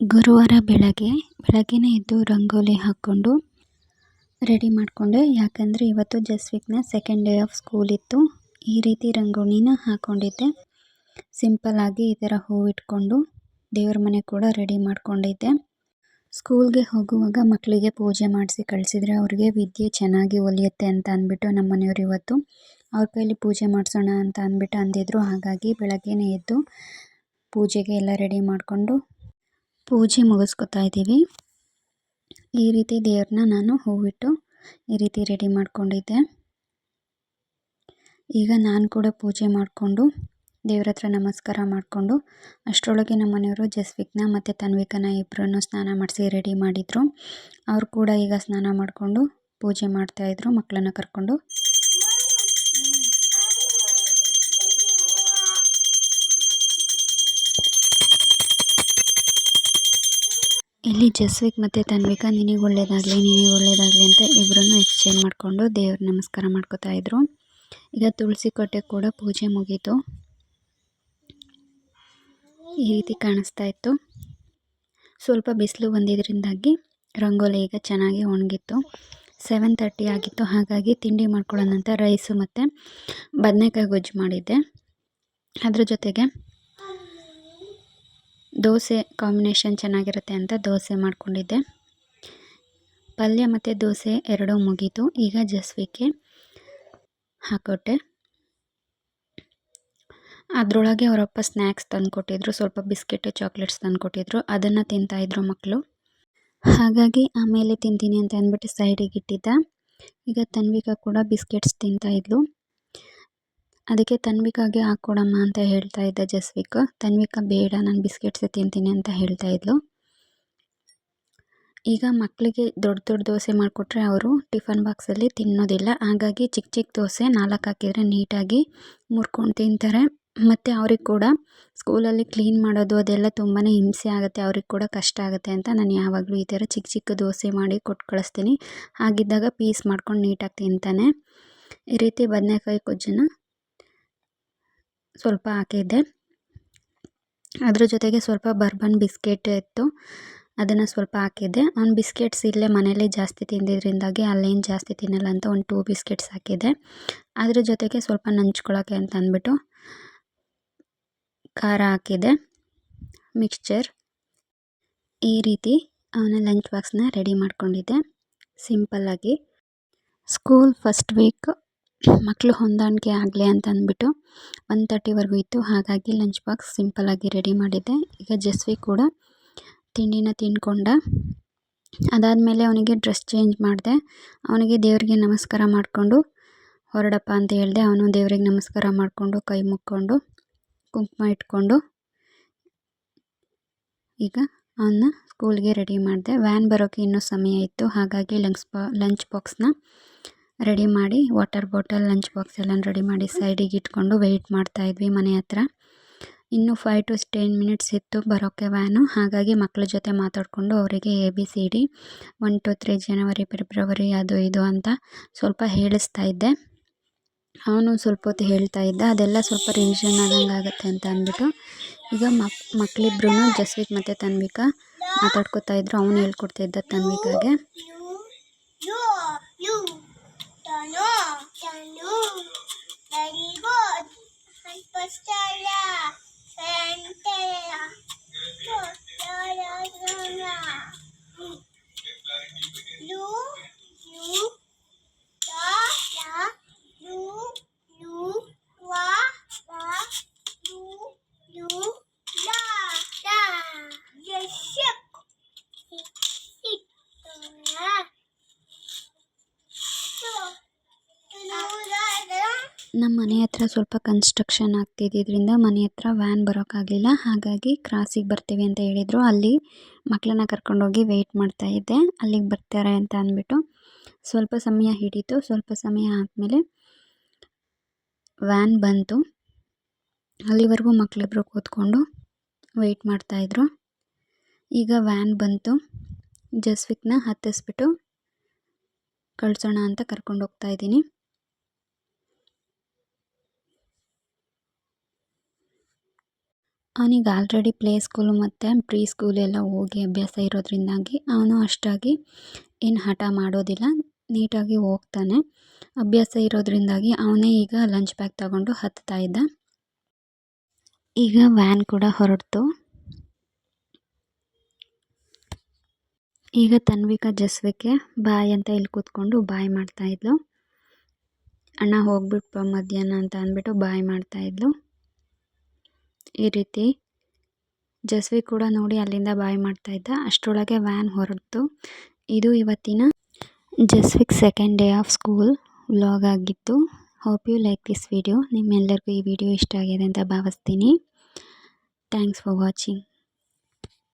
ಗುರುವಾರ ಬೆಳಗ್ಗೆ, ಬೆಳಗ್ಗೆನೇ ಎದ್ದು ರಂಗೋಲಿ ಹಾಕ್ಕೊಂಡು ರೆಡಿ ಮಾಡಿಕೊಂಡೆ. ಯಾಕಂದರೆ ಇವತ್ತು ಜಸ್ವಿಕ್ನ ಸೆಕೆಂಡ್ ಡೇ ಆಫ್ ಸ್ಕೂಲ್ ಇತ್ತು. ಈ ರೀತಿ ರಂಗೋಲಿನ ಹಾಕ್ಕೊಂಡಿದ್ದೆ ಸಿಂಪಲ್ಲಾಗಿ ಈ ಥರ ಹೂವಿಟ್ಕೊಂಡು ದೇವ್ರ ಮನೆ ಕೂಡ ರೆಡಿ ಮಾಡ್ಕೊಂಡಿದ್ದೆ. ಸ್ಕೂಲ್ಗೆ ಹೋಗುವಾಗ ಮಕ್ಕಳಿಗೆ ಪೂಜೆ ಮಾಡಿಸಿ ಕಳಿಸಿದ್ರೆ ಅವ್ರಿಗೆ ವಿದ್ಯೆ ಚೆನ್ನಾಗಿ ಒಲಿಯುತ್ತೆ ಅಂತ ಅಂದ್ಬಿಟ್ಟು ನಮ್ಮ ಮನೆಯವರು ಇವತ್ತು. ಅವ್ರ ಕೈಲಿ ಪೂಜೆ ಮಾಡಿಸೋಣ ಅಂತ ಅಂದ್ಬಿಟ್ಟು ಅಂದಿದ್ರು. ಹಾಗಾಗಿ ಬೆಳಗ್ಗೆನೇ ಎದ್ದು ಪೂಜೆಗೆ ಎಲ್ಲ ರೆಡಿ ಮಾಡಿಕೊಂಡು ಪೂಜೆ ಮುಗಿಸ್ಕೊತಾ ಇದ್ದೀವಿ. ಈ ರೀತಿ ದೇವ್ರನ್ನ ನಾನು ಹೂವಿಟ್ಟು ಈ ರೀತಿ ರೆಡಿ ಮಾಡ್ಕೊಂಡಿದ್ದೆ. ಈಗ ನಾನು ಕೂಡ ಪೂಜೆ ಮಾಡಿಕೊಂಡು ದೇವ್ರ ಹತ್ರ ನಮಸ್ಕಾರ ಮಾಡಿಕೊಂಡು ಅಷ್ಟರೊಳಗೆ ನಮ್ಮ ಮನೆಯವರು ಜಸ್ವಿಕ್ನ ಮತ್ತು ತನ್ವಿಕನ ಇಬ್ಬರನ್ನು ಸ್ನಾನ ಮಾಡಿಸಿ ರೆಡಿ ಮಾಡಿದರು. ಅವರು ಕೂಡ ಈಗ ಸ್ನಾನ ಮಾಡಿಕೊಂಡು ಪೂಜೆ ಮಾಡ್ತಾಯಿದ್ರು ಮಕ್ಕಳನ್ನ ಕರ್ಕೊಂಡು. ಇಲ್ಲಿ ಜಸ್ವಿಕ್ ಮತ್ತು ತನ್ವಿಕ, ನಿನಗೆ ಒಳ್ಳೇದಾಗಲಿ ನಿನಗೆ ಒಳ್ಳೇದಾಗಲಿ ಅಂತ ಇಬ್ಬರನ್ನು ಎಕ್ಸ್ಚೇಂಜ್ ಮಾಡಿಕೊಂಡು ದೇವ್ರ ನಮಸ್ಕಾರ ಮಾಡ್ಕೋತಾ ಇದ್ರು. ಈಗ ತುಳಸಿ ಕೊಟ್ಟೆ ಕೂಡ ಪೂಜೆ ಮುಗೀತು. ಈ ರೀತಿ ಕಾಣಿಸ್ತಾ ಇತ್ತು. ಸ್ವಲ್ಪ ಬಿಸಿಲು ಬಂದಿದ್ದರಿಂದಾಗಿ ರಂಗೋಲಿ ಈಗ ಚೆನ್ನಾಗಿ ಒಣಗಿತ್ತು. ಸೆವೆನ್ ತರ್ಟಿ ಆಗಿತ್ತು, ಹಾಗಾಗಿ ತಿಂಡಿ ಮಾಡ್ಕೊಳ್ಳೋಣ ಅಂತ ರೈಸು ಮತ್ತು ಬದನೆಕಾಯಿ ಗೊಜ್ಜು ಮಾಡಿದ್ದೆ. ಅದ್ರ ಜೊತೆಗೆ ದೋಸೆ ಕಾಂಬಿನೇಷನ್ ಚೆನ್ನಾಗಿರುತ್ತೆ ಅಂತ ದೋಸೆ ಮಾಡಿಕೊಂಡಿದ್ದೆ. ಪಲ್ಯ ಮತ್ತು ದೋಸೆ ಎರಡೂ ಮುಗೀತು. ಈಗ ಜಸ್ವಿಕೆ ಹಾಕೊಟ್ಟೆ. ಅದರೊಳಗೆ ಅವರಪ್ಪ ಸ್ನ್ಯಾಕ್ಸ್ ತಂದುಕೊಟ್ಟಿದ್ರು. ಸ್ವಲ್ಪ ಬಿಸ್ಕೆಟ್, ಚಾಕ್ಲೇಟ್ಸ್ ತಂದುಕೊಟ್ಟಿದ್ರು. ಅದನ್ನು ತಿಂತಾಯಿದ್ರು ಮಕ್ಕಳು ಹಾಗಾಗಿ ಆಮೇಲೆ ತಿಂತೀನಿ ಅಂತ ಅಂದ್ಬಿಟ್ಟು ಸೈಡಿಗೆ ಇಟ್ಟಿದ್ದ. ಈಗ ತನ್ವಿಕಾ ಕೂಡ ಬಿಸ್ಕೆಟ್ಸ್ ತಿಂತಾಯಿದ್ಲು ಅದಕ್ಕೆ ತನ್ವಿಕಾಗೆ ಹಾಕ್ಕೊಡಮ್ಮ ಅಂತ ಹೇಳ್ತಾ ಇದ್ದ ಜಸ್ವಿಕ್. ತನ್ವಿಕಾ, ಬೇಡ, ನಾನು ಬಿಸ್ಕೆಟ್ಸೇ ತಿಂತೀನಿ ಅಂತ ಹೇಳ್ತಾ ಇದ್ಲು. ಈಗ ಮಕ್ಕಳಿಗೆ ದೊಡ್ಡ ದೊಡ್ಡ ದೋಸೆ ಮಾಡಿಕೊಟ್ರೆ ಅವರು ಟಿಫನ್ ಬಾಕ್ಸಲ್ಲಿ ತಿನ್ನೋದಿಲ್ಲ. ಹಾಗಾಗಿ ಚಿಕ್ಕ ಚಿಕ್ಕ ದೋಸೆ ನಾಲ್ಕು ಹಾಕಿದರೆ ನೀಟಾಗಿ ಮುರ್ಕೊಂಡು ತಿಂತಾರೆ. ಮತ್ತು ಅವ್ರಿಗೆ ಕೂಡ ಸ್ಕೂಲಲ್ಲಿ ಕ್ಲೀನ್ ಮಾಡೋದು ಅದೆಲ್ಲ ತುಂಬಾ ಹಿಂಸೆ ಆಗುತ್ತೆ. ಅವ್ರಿಗೆ ಕೂಡ ಕಷ್ಟ ಆಗುತ್ತೆ ಅಂತ ನಾನು ಯಾವಾಗಲೂ ಈ ಥರ ಚಿಕ್ಕ ಚಿಕ್ಕ ದೋಸೆ ಮಾಡಿ ಕೊಟ್ಟು ಕಳಿಸ್ತೀನಿ. ಹಾಗಿದ್ದಾಗ ಪೀಸ್ ಮಾಡ್ಕೊಂಡು ನೀಟಾಗಿ ತಿಂತಾನೆ. ಈ ರೀತಿ ಬದನೆಕಾಯಿ ಗೊಜ್ಜನ್ನು ಸ್ವಲ್ಪ ಹಾಕಿದ್ದೆ. ಅದ್ರ ಜೊತೆಗೆ ಸ್ವಲ್ಪ ಬರ್ಬನ್ ಬಿಸ್ಕೆಟ್ ಇತ್ತು. ಅದನ್ನು ಸ್ವಲ್ಪ ಹಾಕಿದ್ದೆ. ಅವ್ನು ಬಿಸ್ಕೆಟ್ಸ್ ಇಲ್ಲೇ ಮನೇಲಿ ಜಾಸ್ತಿ ತಿಂದಿದ್ರಿಂದಾಗಿ ಅಲ್ಲೇನು ಜಾಸ್ತಿ ತಿನ್ನಲ್ಲ ಅಂತ ಒಂದು ಟೂ ಬಿಸ್ಕೆಟ್ಸ್ ಹಾಕಿದ್ದೆ. ಅದ್ರ ಜೊತೆಗೆ ಸ್ವಲ್ಪ ನಂಚ್ಕೊಳ್ಳೋಕ್ಕೆ ಅಂತ ಅಂದ್ಬಿಟ್ಟು ಖಾರ ಹಾಕಿದ್ದೆ. ಮಿಕ್ಸ್ಚರ್. ಈ ರೀತಿ ಅವನ ಲಂಚ್ ಬಾಕ್ಸ್ನ ರೆಡಿ ಮಾಡ್ಕೊಂಡಿದ್ದೆ. ಸಿಂಪಲ್ಲಾಗಿ. ಸ್ಕೂಲ್ ಫಸ್ಟ್ ವೀಕ್ ಮಕ್ಕಳು ಹೊಂದಾಣಿಕೆ ಆಗಲಿ ಅಂತ ಅಂದ್ಬಿಟ್ಟು ಒನ್ ತರ್ಟಿವರೆಗೂ ಇತ್ತು. ಹಾಗಾಗಿ ಲಂಚ್ ಬಾಕ್ಸ್ ಸಿಂಪಲ್ಲಾಗಿ ರೆಡಿ ಮಾಡಿದ್ದೆ. ಈಗ ಜಸ್ವಿ ಕೂಡ ತಿಂಡಿನ ತಿಂದ್ಕೊಂಡ. ಅದಾದಮೇಲೆ ಅವನಿಗೆ ಡ್ರೆಸ್ ಚೇಂಜ್ ಮಾಡಿದೆ. ಅವನಿಗೆ ದೇವರಿಗೆ ನಮಸ್ಕಾರ ಮಾಡಿಕೊಂಡು ಹೊರಡಪ್ಪ ಅಂತ ಹೇಳಿದೆ. ಅವನು ದೇವರಿಗೆ ನಮಸ್ಕಾರ ಮಾಡಿಕೊಂಡು ಕೈ ಮುಕ್ಕೊಂಡು ಕುಂಕುಮ ಇಟ್ಕೊಂಡು ಈಗ ಅವನ್ನ ಸ್ಕೂಲ್ಗೆ ರೆಡಿ ಮಾಡಿದೆ. ವ್ಯಾನ್ ಬರೋಕ್ಕೆ ಇನ್ನೂ ಸಮಯ ಇತ್ತು. ಹಾಗಾಗಿ ಲಂಚ್ ಬಾ ಲಂಚ್ ಬಾಕ್ಸ್ನ ರೆಡಿ ಮಾಡಿ ವಾಟರ್ ಬಾಟಲ್, ಲಂಚ್ ಬಾಕ್ಸ್ ಎಲ್ಲ ರೆಡಿ ಮಾಡಿ ಸೈಡಿಗೆ ಇಟ್ಕೊಂಡು ವೆಯ್ಟ್ ಮಾಡ್ತಾಯಿದ್ವಿ ಮನೆ ಹತ್ರ. ಇನ್ನೂ ಫೈವ್ ಟು ಟೆನ್ ಮಿನಿಟ್ಸ್ ಇತ್ತು ಬರೋಕ್ಕೆ ವ್ಯಾನು ಹಾಗಾಗಿ ಮಕ್ಕಳ ಜೊತೆ ಮಾತಾಡಿಕೊಂಡು ಅವರಿಗೆ A B C D one two three January February ಅದು ಇದು ಅಂತ ಸ್ವಲ್ಪ ಹೇಳಿಸ್ತಾ ಇದ್ದೆ. ಅವನು ಸ್ವಲ್ಪ ಹೊತ್ತು ಹೇಳ್ತಾ ಇದ್ದ. ಅದೆಲ್ಲ ಸ್ವಲ್ಪ ರಿವಿಷನ್ ಆದಂಗೆ ಆಗುತ್ತೆ ಅಂತ ಅಂದ್ಬಿಟ್ಟು ಈಗ ಮಕ್ ಮಕ್ಕಳಿಬ್ರು ಜಸ್ವಿಕ್ ಮತ್ತು ತನ್ವಿಕಾ ಮಾತಾಡ್ಕೊತಾ ಇದ್ರು. ಅವನು ಹೇಳ್ಕೊಡ್ತಿದ್ದ ತನ್ವಿಕಾಗೆ. জানো জানো ভেরি গুড হাসপাতালা ನಮ್ಮ ಮನೆ ಹತ್ರ ಸ್ವಲ್ಪ ಕನ್ಸ್ಟ್ರಕ್ಷನ್ ಆಗ್ತಿದ್ದಿದ್ರಿಂದ ಮನೆ ಹತ್ರ ವ್ಯಾನ್ ಬರೋಕ್ಕಾಗಲಿಲ್ಲ ಹಾಗಾಗಿ ಕ್ರಾಸಿಗೆ ಬರ್ತೀವಿ ಅಂತ ಹೇಳಿದರು. ಅಲ್ಲಿ ಮಕ್ಕಳನ್ನ ಕರ್ಕೊಂಡೋಗಿ ವೆಯ್ಟ್ ಮಾಡ್ತಾಯಿದ್ದೆ ಅಲ್ಲಿಗೆ ಬರ್ತಾರೆ ಅಂತ ಅಂದ್ಬಿಟ್ಟು ಸ್ವಲ್ಪ ಸಮಯ ಹಿಡಿತು. ಸ್ವಲ್ಪ ಸಮಯ ಆದಮೇಲೆ ವ್ಯಾನ್ ಬಂತು. ಅಲ್ಲಿವರೆಗೂ ಮಕ್ಕಳಿಬ್ರು ಕೂತ್ಕೊಂಡು ವೆಯ್ಟ್ ಮಾಡ್ತಾಯಿದ್ರು ಈಗ ವ್ಯಾನ್ ಬಂತು. ಜಸ್ವಿಕ್ನ ಹತ್ತಿಸ್ಬಿಟ್ಟು, ಕಳಿಸೋಣ ಅಂತ ಕರ್ಕೊಂಡು ಹೋಗ್ತಾ ಇದ್ದೀನಿ. ಅವನಿಗೆ ಆಲ್ರೆಡಿ ಪ್ಲೇ ಸ್ಕೂಲು ಮತ್ತು ಪ್ರೀ ಸ್ಕೂಲ್ ಎಲ್ಲ ಹೋಗಿ ಅಭ್ಯಾಸ ಇರೋದ್ರಿಂದಾಗಿ ಅವನು ಅಷ್ಟಾಗಿ ಏನು ಹಠ ಮಾಡೋದಿಲ್ಲ, ನೀಟಾಗಿ ಹೋಗ್ತಾನೆ. ಅಭ್ಯಾಸ ಇರೋದ್ರಿಂದಾಗಿ ಅವನೇ ಈಗ ಲಂಚ್ ಬ್ಯಾಗ್ ತಗೊಂಡು ಹತ್ತಾ ಇದ್ದ. ಈಗ ವ್ಯಾನ್ ಕೂಡ ಹೊರಡ್ತು. ಈಗ ತನ್ವಿಕಾ ಜಸ್ವಿಕೆ ಬಾಯ್ ಅಂತ ಇಲ್ಲಿ ಕೂತ್ಕೊಂಡು ಬಾಯ್ ಮಾಡ್ತಾಯಿದ್ಲು ಅಣ್ಣ ಹೋಗ್ಬಿಟ್ಟು ಮಧ್ಯಾಹ್ನ ಅಂತ ಅಂದ್ಬಿಟ್ಟು ಬಾಯ್ ಮಾಡ್ತಾ ಇದ್ಲು. ಈ ರೀತಿ ಜಸ್ವಿ ಕೂಡ ನೋಡಿ ಅಲ್ಲಿಂದ ಬಾಯ್ ಮಾಡ್ತಾ ಇದ್ದ. ಅಷ್ಟರೊಳಗೆ ವ್ಯಾನ್ ಹೊರಡ್ತು. ಇದು ಇವತ್ತಿನ Jasvik second day of school vlog ಆಗಿತ್ತು. Hope you like this video ನಿಮ್ಮೆಲ್ಲರಿಗೂ ಈ ವಿಡಿಯೋ ಇಷ್ಟ ಆಗಿದೆ ಅಂತ ಭಾವಿಸ್ತೀನಿ. Thanks for watching